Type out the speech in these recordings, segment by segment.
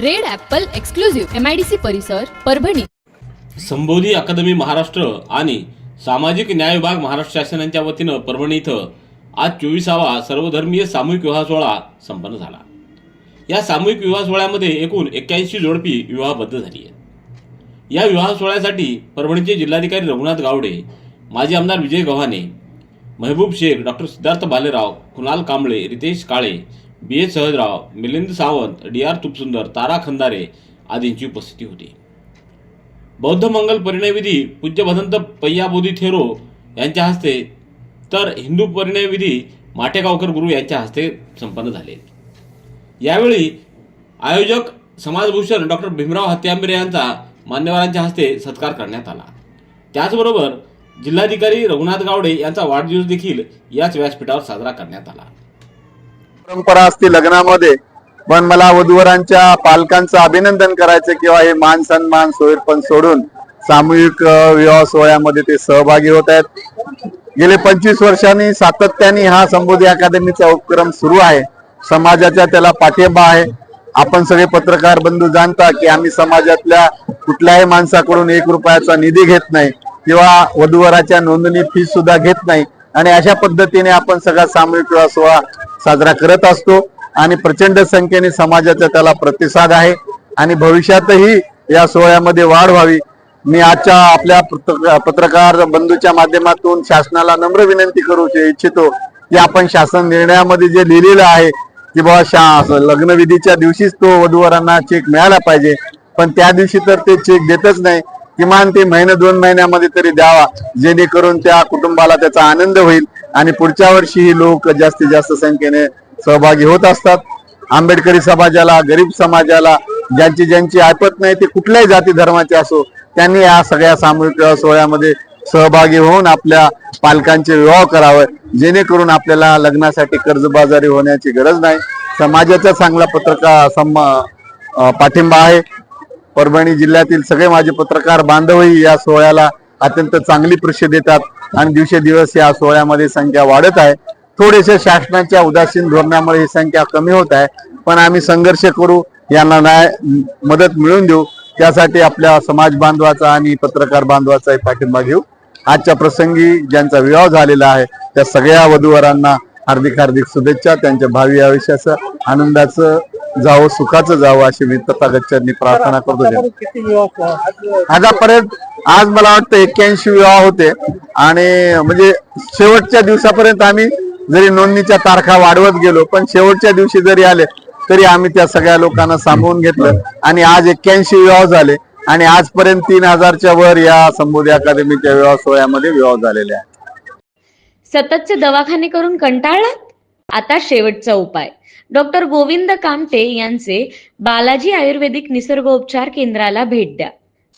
Red apple exclusive MIDC परिसर परभणी. संबोधी अकादमी महाराष्ट्र आणि सामाजिक न्याय विभाग महाराष्ट्र शासनाच्या वतीनं परभणी इथं आज चोवीसावा सर्वधर्मीय सामूहिक विवाह सोहळा संपन्न झाला. या सामूहिक विवाह सोहळ्यामध्ये एकूण एक्क्याऐंशी जोडपी विवाहबद्ध झाली आहे या विवाह सोहळ्यासाठी परभणीचे जिल्हाधिकारी रघुनाथ गावडे माजी आमदार Vijay Gavhane Mehboob Shaikh doctor Siddharth Balerao Kunal Kamble Ritesh Kale B S Sahajrao Milind Sawant D R Tupsundar Tara Khandare आदींची उपस्थिती होती. बौद्ध मंगल परिणयविधी पूज्य भदंत पय्याबोधी थेरो यांच्या हस्ते तर हिंदू परिणयविधी माटेगावकर गुरु यांच्या हस्ते संपन्न झाले. यावेळी आयोजक समाजभूषण डॉक्टर भीमराव हत्यांबरे यांचा मान्यवरांच्या हस्ते सत्कार करण्यात आला. त्याचबरोबर जिल्हाधिकारी रघुनाथ गावडे यांचा वाढदिवस देखील याच व्यासपीठावर साजरा करण्यात आला. परंपरा असते लग्नामध्ये. पण मला वधूवरांच्या पालकांचं अभिनंदन करायचं किंवा हे मान सन्मान सोयरपण सोडून सामूहिक विवाह सोहळ्यामध्ये ते सहभागी होत आहेत. गेले पंचवीस वर्षांनी सातत्याने हा संबोधी अकादमीचा उपक्रम सुरू आहे. समाजाच्या त्याला पाठिंबा आहे. आपण सगळे पत्रकार बंधू जाणता की आम्ही समाजातल्या कुठल्याही माणसाकडून एक रुपयाचा निधी घेत नाही किंवा वधूवराच्या नोंदणी फी सुद्धा घेत नाही. आणि अशा पद्धतीने आपण सगळा सामूहिक विवाह सोहळा साजरा करत असतो आणि प्रचंड संख्येने समाजाचा त्याला प्रतिसाद आहे. आणि भविष्यातही या सोहळ्यामध्ये वाढ व्हावी. मी आजच्या आपल्या पत्रकार बंधूच्या माध्यमातून शासनाला नम्र विनंती करू इच्छितो की आपण शासन निर्णयामध्ये जे लिहिलेलं आहे की बाबा शा लग्नविधीच्या दिवशीच तो वधूवरांना चेक मिळाला पाहिजे. पण त्या दिवशी तर ते चेक देतच नाही. किमान ते महिने दोन महिन्यामध्ये तरी द्यावा. जेणेकरून त्या कुटुंबाला त्याचा आनंद होईल. आणि पुढच्या वर्षीही लोक जास्तीत जास्त संख्येने सहभागी होत असतात. आंबेडकरी समाजाला गरीब समाजाला ज्यांची ज्यांची ऐपत नाही ते कुठल्याही जाती धर्माचे असो त्यांनी या सगळ्या सामूहिक सोहळ्यामध्ये सहभागी होऊन आपल्या पालकांचे विवाह करावे जेणेकरून आपल्याला लग्नासाठी कर्जबाजारी होण्याची गरज नाही. समाजाचा चांगला पत्रकार पाठिंबा आहे. परभणी जिल्ह्यातील सगळे माझे पत्रकार बांधवही या सोहळ्याला अत्यंत चांगली प्रसिद्ध देतात. आणि दिवसेदिवस या सोहळ्यामध्ये संख्या वाढत आहे. थोडेसे शासनाच्या उदासीन धोरणामुळे ही संख्या कमी होत आहे. पण आम्ही संघर्ष करू यांना न्याय मदत मिळवून देऊ. त्यासाठी आपल्या समाज बांधवाचा आणि पत्रकार बांधवाचाही पाठिंबा घेऊ. आजच्या प्रसंगी ज्यांचा विवाह झालेला आहे त्या सगळ्या वधूवरांना हार्दिक हार्दिक शुभेच्छा. त्यांच्या भावी आयुष्याचं आनंदाचं जावं सुखाचं जावं अशी मी तथागतच्यांनी प्रार्थना करतो. आतापर्यंत आज मला वाटतं एक्क्याऐंशी विवाह होते. आणि म्हणजे शेवटच्या दिवसापर्यंत आम्ही जरी नोंदणीच्या तारखा वाढवत गेलो पण शेवटच्या दिवशी जरी आले तरी आम्ही त्या सगळ्या लोकांना सामावून घेतलं. आणि आज एक्क्याऐंशी विवाह झाले. आणि आजपर्यंत तीन हजारच्या वर या संबोधी अकादमीच्या विवाह सोहळ्यामध्ये विवाह झालेले आहेत. सततचे दवाखाने करून कंटाळलात? आता शेवटचा उपाय. डॉक्टर गोविंद कामटे यांचे बालाजी आयुर्वेदिक निसर्गोपचार केंद्राला भेट द्या.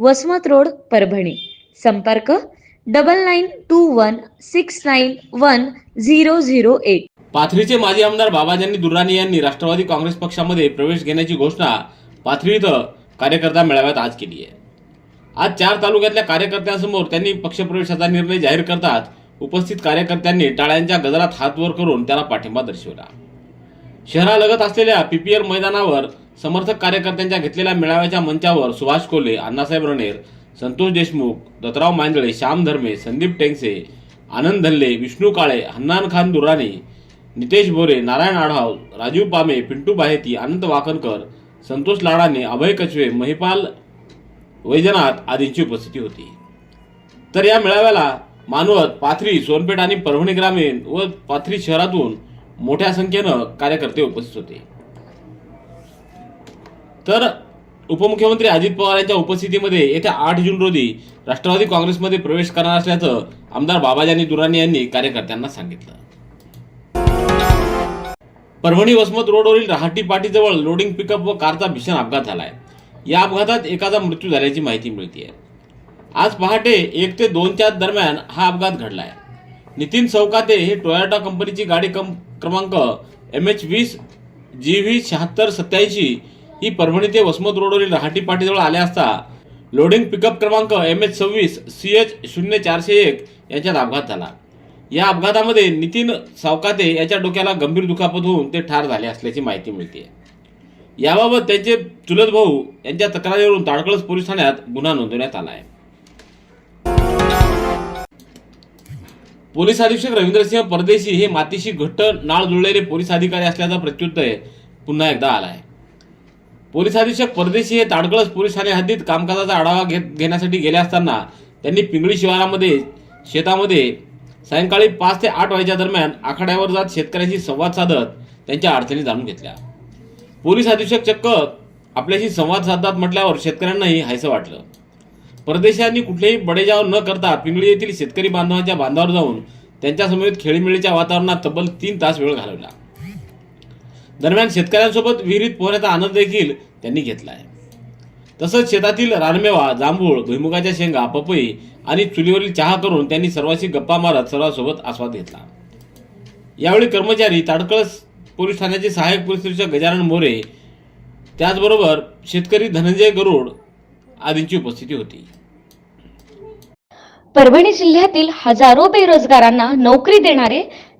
वसमत रोड परभणी. संपर्क double nine two one six nine one zero zero eight पाथरीचे माजी आमदार बाबाजानी दुर्राणी यांनी राष्ट्रवादी काँग्रेस पक्षामध्ये प्रवेश घेण्याची घोषणा पाथरी इथं कार्यकर्ता मेळाव्यात आज केली आहे. आज चार तालुक्यातल्या कार्यकर्त्यांसमोर त्यांनी पक्षप्रवेशाचा निर्णय जाहीर करताच उपस्थित कार्यकर्त्यांनी टाळ्यांच्या गजरात हात वर करून त्याला पाठिंबा दर्शवला. शहरालगत असलेल्या पीपीएल मैदानावर समर्थक कार्यकर्त्यांच्या घेतलेल्या मेळाव्याच्या मंचावर सुभाष कोल्हे अण्णासाहेब रणेर संतोष देशमुख दत्तराव मांजळे श्याम धर्मे संदीप टेंगसे आनंद धल्ले विष्णू काळे हन्नान खान दुर्राणी नितेश बोरे नारायण आढाव राजीव पामे पिंटू बाहेती अनंत वाकणकर संतोष लाडाने अभय कचवे महिपाल वैजनाथ आदींची उपस्थिती होती. तर या मेळाव्याला मानवत पाथरी सोनपेठ आणि परभणी ग्रामीण व पाथरी शहरातून मोठ्या संख्येनं कार्यकर्ते उपस्थित होते. तर उपमुख्यमंत्री अजित पवार यांच्या उपस्थितीमध्ये येत्या आठ जून रोजी राष्ट्रवादी काँग्रेसमध्ये प्रवेश करणार असल्याचं आमदार बाबाजानी दुराणी यांनी कार्यकर्त्यांना सांगितलं. परभणी वसमत रोडवरील रहाटी पाटीजवळ लोडिंग पिकअप व कारचा भीषण अपघात झालाय. या अपघातात एकाचा मृत्यू झाल्याची माहिती मिळते आज पहाटे एक ते दोनच्या दरम्यान हा अपघात घडलाय. नितीन चौकाते हे टोयोटा कंपनीची गाडी कम क्रमांक एम एच वीस जी व्ही शहात्तर सत्याऐंशी ही परभणी ते वसमत रोडवरील रहाटी पाटीजवळ आले असता लोडिंग पिकअप क्रमांक एम एच सव्वीस सी एच शून्य चारशे एक यांच्यात अपघात झाला. या अपघातामध्ये नितीन सावकाते याच्या डोक्याला गंभीर दुखापत होऊन ते ठार झाले असल्याची माहिती मिळते याबाबत त्यांचे चुलत भाऊ यांच्या तक्रारीवरून ताडकळस पोलीस ठाण्यात गुन्हा नोंदवण्यात आला आहे. पोलीस अधीक्षक रवींद्रसिंह परदेशी हे मातीशी घट्ट नाळ जुळलेले पोलीस अधिकारी असल्याचा प्रत्युत्तर पुन्हा एकदा आला आहे पोलीस अधीक्षक परदेशी हे ताडकळस पोलीस ठाणे हद्दीत कामकाजाचा आढावा घेत घेण्यासाठी गेले असताना त्यांनी पिंगळी शिवारामध्ये शेतामध्ये सायंकाळी पाच ते आठ वाजेच्या दरम्यान आखाड्यावर जात शेतकऱ्यांशी संवाद साधत त्यांच्या अडचणी जाणून घेतल्या. पोलीस अधीक्षक चक्क आपल्याशी संवाद साधतात म्हटल्यावर शेतकऱ्यांनाही हायसं वाटलं. परदेशांनी कुठलेही बडेजाव न करता पिंगळी येथील शेतकरी बांधवांच्या बांधावर जाऊन त्यांच्यासमवेत खेळीमेळीच्या वातावरणात तब्बल तीन तास वेळ घालवला. दरम्यान शेतकऱ्यांसोबत विहिरीत पोहण्याचा आनंद देखील त्यांनी घेतला आहे तसंच शेतातील रानमेवा जांभूळ भुईमुगाच्या शेंगा पपई आणि चुलीवरील चहा करून त्यांनी सर्वांशी गप्पा मारत सर्वांसोबत आस्वाद घेतला. यावेळी कर्मचारी ताडकळस पोलीस ठाण्याचे सहाय्यक पोलीस निरीक्षक गजानन मोरे त्याचबरोबर शेतकरी धनंजय गरुड आदींची उपस्थिती होती. परभणी जिल्ह्यातील हजारो बेरोजगारांना नोकरी देणारे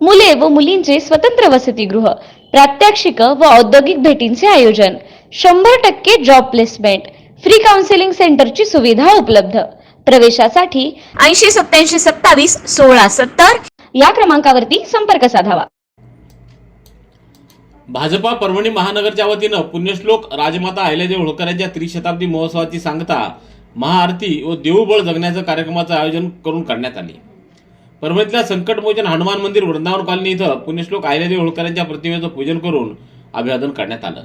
मुले व मुलींचे स्वतंत्र वसतिगृह प्रात्यक्षिक व औद्योगिक भेटींचे आयोजन शंभर टक्के जॉब प्लेसमेंट फ्री काउन्सिलिंग सेंटरची सुविधा उपलब्ध. प्रवेशासाठी ऐंशी सत्याऐंशी सत्तावीस सोळा सत्तर या क्रमांकावरती संपर्क साधावा. भाजपा परभणी महानगरच्या वतीनं पुण्यश्लोक राजमाता अहिल्याजी होळकरांच्या त्रिशताब्दी महोत्सवाची सांगता महाआरती व देऊबळ जगण्याचं कार्यक्रमाचं आयोजन करून करण्यात आले. परभणीतल्या संकटमोचन हनुमान मंदिर वृंदावन कॉलनी इथं पुण्यश्लोक अहिल्यादेवी होळकरांच्या प्रतिमेचं पूजन करून अभिवादन करण्यात आलं.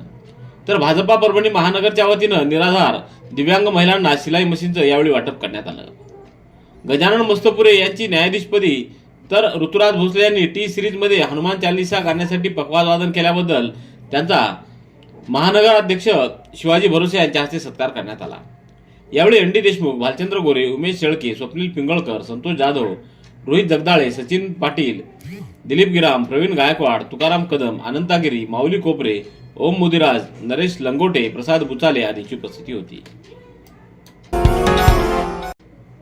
तर भाजपा परभणी महानगरच्या वतीनं निराधार दिव्यांग महिलांना शिलाई मशीनचं यावेळी वाटप करण्यात आलं. गजानन मस्तपुरे यांची न्यायाधीशपदी तर ऋतुराज भोसले यांनी टी सिरीजमध्ये हनुमान चालिसा गाण्यासाठी पखवाज वादन केल्याबद्दल त्यांचा महानगर अध्यक्ष शिवाजी भरोसे यांच्या हस्ते सत्कार करण्यात आला. यावेळी एन डी देशमुख भालचंद्र गोरे उमेश शेळके स्वप्नील पिंगळकर संतोष जाधव रोहित जगदाळे सचिन पाटील दिलीप गिराम प्रवीण गायकवाड तुकाराम कदम अनंतागिरी माऊली कोपरे ओम मोदीराज नरेश लंगोटे प्रसाद बुचाले आदींची उपस्थिती होती.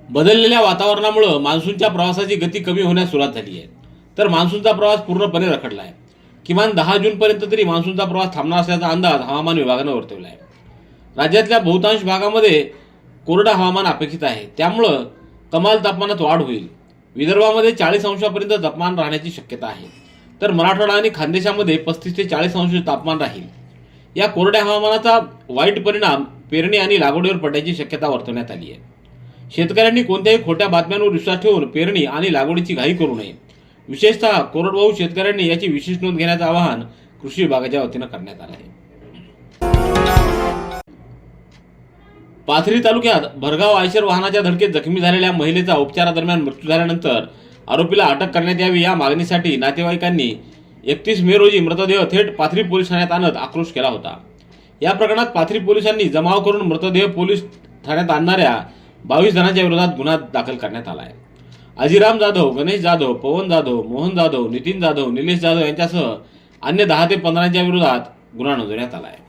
बदललेल्या वातावरणामुळं मान्सूनच्या प्रवासाची गती कमी होण्यास सुरुवात झाली आहे. तर मान्सूनचा प्रवास पूर्णपणे रखडला आहे. किमान दहा जूनपर्यंत तरी मान्सूनचा प्रवास थांबणार असल्याचा अंदाज हवामान विभागानं वर्तवला आहे. राज्यातल्या बहुतांश भागामध्ये कोरडं हवामान अपेक्षित आहे. त्यामुळं कमाल तापमानात वाढ होईल. विदर्भामध्ये चाळीस अंशापर्यंत तापमान राहण्याची शक्यता आहे. तर मराठवाडा आणि खानदेशामध्ये पस्तीस ते चाळीस अंश तापमान राहील. या कोरड्या हवामानाचा वाईट परिणाम पेरणी आणि लागवडीवर पडण्याची शक्यता वर्तवण्यात आली आहे. शेतकऱ्यांनी कोणत्याही खोट्या बातम्यांवर विश्वास ठेवून पेरणी आणि लागवडीची घाई करू नये. विशेषतः कोरडवाहू शेतकऱ्यांनी याची विशेष नोंद घेण्याचं आवाहन कृषी विभागाच्या वतीनं करण्यात आलं आहे. पाथरी तालुक्यात भरगाव आयशर वाहनाच्या धडकेत जखमी झालेल्या महिलेचा उपचारादरम्यान मृत्यू झाल्यानंतर आरोपीला अटक करण्यात यावी या मागणीसाठी नातेवाईकांनी एकतीस मे रोजी मृतदेह थेट पाथरी पोलीस ठाण्यात आणत आक्रोश केला होता. या प्रकरणात पाथरी पोलिसांनी जमाव करून मृतदेह पोलीस ठाण्यात आणणाऱ्या बावीस जणांच्या विरोधात गुन्हा दाखल करण्यात आला आहे अजिराम जाधव गणेश जाधव पवन जाधव मोहन जाधव नितीन जाधव निलेश जाधव यांच्यासह अन्य दहा ते पंधराच्या विरोधात गुन्हा नोंदवण्यात आला आहे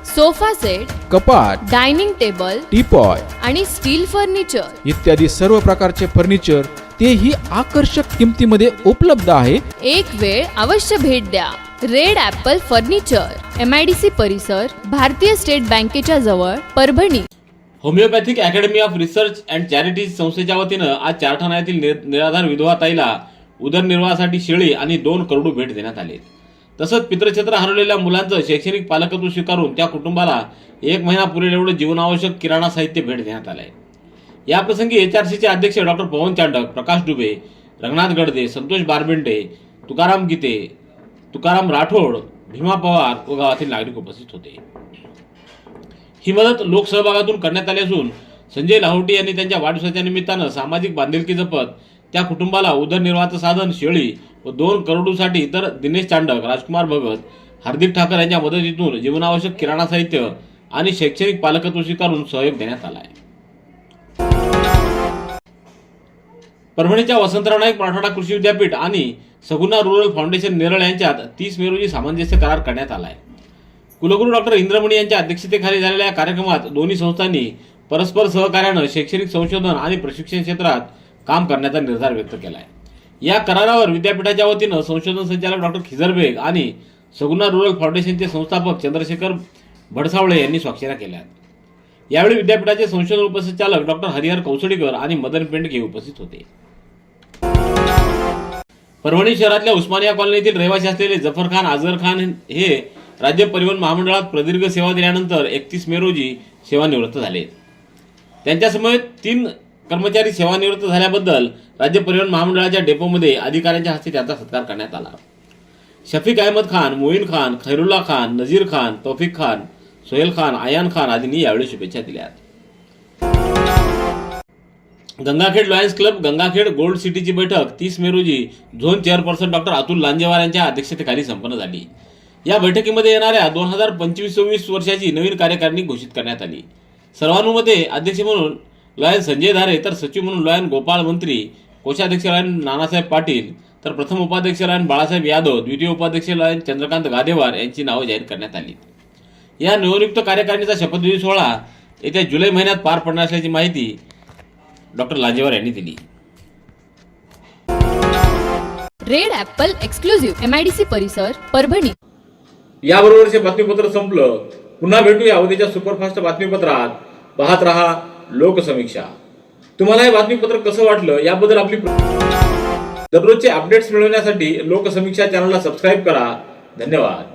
sofa set कपाट डायनिंग टेबल टीपॉय आणि स्टील फर्निचर. इत्यादी सर्व प्रकारचे फर्निचर तेही आकर्षक किमतीमध्ये उपलब्ध आहे. एक वेळ अवश्य भेट द्या. Red apple furniture M I D C परिसर भारतीय स्टेट बँकेच्या जवळ Parbhani. Homeopathic academy of research and charities संस्थेच्या वतीनं आज चारठाणा येथील निर- निराधार विधवा ताईला उदरनिर्वाहासाठी शेळी आणि दोन करोडू भेट देण्यात आले. तसंच पितृक्षेत्र हरवलेल्या मुलांचं शैक्षणिक पालकत्व स्वीकारून त्या कुटुंबाला एक महिना पुरेल एवढं जीवनावश्यक किराणा साहित्य भेट देण्यात आलंय. या प्रसंगी सीचे अध्यक्ष डॉक्टर पवन चांडक प्रकाश डुबे रंगनाथ गडदे संतोष बारबिंडे तुकाराम गीते तुकाराम राठोड भीमा पवार व गावातील नागरिक उपस्थित होते. ही मदत लोकसहभागातून करण्यात आली असून संजय लाहोटी यांनी त्यांच्या वाढदिवसाच्या निमित्तानं सामाजिक बांधिलकी जपत त्या कुटुंबाला उदरनिर्वाहाचं साधन शेळी व दोन करोडूसाठी तर दिनेश चांडक राजकुमार भगत हार्दिक ठाकर यांच्या मदतीतून जीवनावश्यक किराणा साहित्य आणि शैक्षणिक पालकत्व स्वीकारून सहयोग देण्यात आला आहे. परभणीच्या वसंतराव नाईक मराठवाडा कृषी विद्यापीठ आणि सगुना रुरल फाउंडेशन नेरळ यांच्यात तीस मे रोजी सामंजस्य करार करण्यात आला आहे. कुलगुरू डॉक्टर इंद्रमणी यांच्या अध्यक्षतेखाली झालेल्या या कार्यक्रमात दोन्ही संस्थांनी परस्पर सहकार्यानं शैक्षणिक संशोधन आणि प्रशिक्षण क्षेत्रात काम करण्याचा निर्धार व्यक्त केला आहे. या करारावर विद्यापीठाच्या वतीनं संशोधन संचालक डॉक्टर खिजर बेग आणि सगुना रुरल फाउंडेशनचे संस्थापक चंद्रशेखर भडसावळे यांनी स्वाक्षऱ्या केल्या आहेत यावेळी विद्यापीठाचे संशोधन उपसंचालक डॉक्टर हरिहर कौसडीकर आणि मदन पेंडके उपस्थित होते. परभणी शहरातल्या उस्मानिया कॉलनीतील रहिवासी असलेले जफर खान आझर खान हे राज्य परिवहन महामंडळात प्रदीर्घ सेवा दिल्यानंतर एकतीस मे रोजी सेवानिवृत्त झाले. त्यांच्यासमवेत तीन कर्मचारी सेवानिवृत्त झाल्याबद्दल राज्य परिवहन महामंडळाच्या डेपोमध्ये अधिकाऱ्यांच्या हस्ते त्याचा सत्कार करण्यात आला. शफीक अहमद खान मोईन खान खैरुल्ला खान नजीर खान तौफिक खान सोहेल खान आयान खान आदींनी यावेळी शुभेच्छा दिल्या. Gangakhed lions club Gangakhed gold सिटीची बैठक तीस मे रोजी zone chairperson doctor Atul Lanjewar यांच्या अध्यक्षतेखाली संपन्न झाली. या बैठकीमध्ये येणाऱ्या दोन हजार पंचवीस सव्वीस वर्षाची नवीन कार्यकारिणी घोषित करण्यात आली. सर्वानुमते अध्यक्ष म्हणून लॉयन संजय धारे तर सचिव म्हणून लॉयन गोपाळ मंत्री कोषाध्यक्ष लॉयन नानासाहेब पाटील तर प्रथम उपाध्यक्ष लॉयन बाळासाहेब यादव द्वितीय उपाध्यक्ष लॉयन चंद्रकांत गादेवार यांची नावं जाहीर करण्यात आली. या नवनियुक्त कार्यकारिणीचा शपथविधी सोहळा येत्या जुलै महिन्यात पार पडणार असल्याची माहिती डॉक्टर लांजेवार यांनी दिली. Red apple exclusive M I D C परिसर परभणी. याबरोबरचे बातमीपत्र संपलं. पुन्हा भेटूया उद्याच्या सुपरफास्ट बातमीपत्रात. पाहत रहा लोकसमीक्षा. तुम्हाला हे बातमीपत्र कसं वाटलं याबद्दल आपली दररोजचे अपडेट्स मिळवण्यासाठी लोकसमीक्षा चॅनलला सबस्क्राईब करा. धन्यवाद.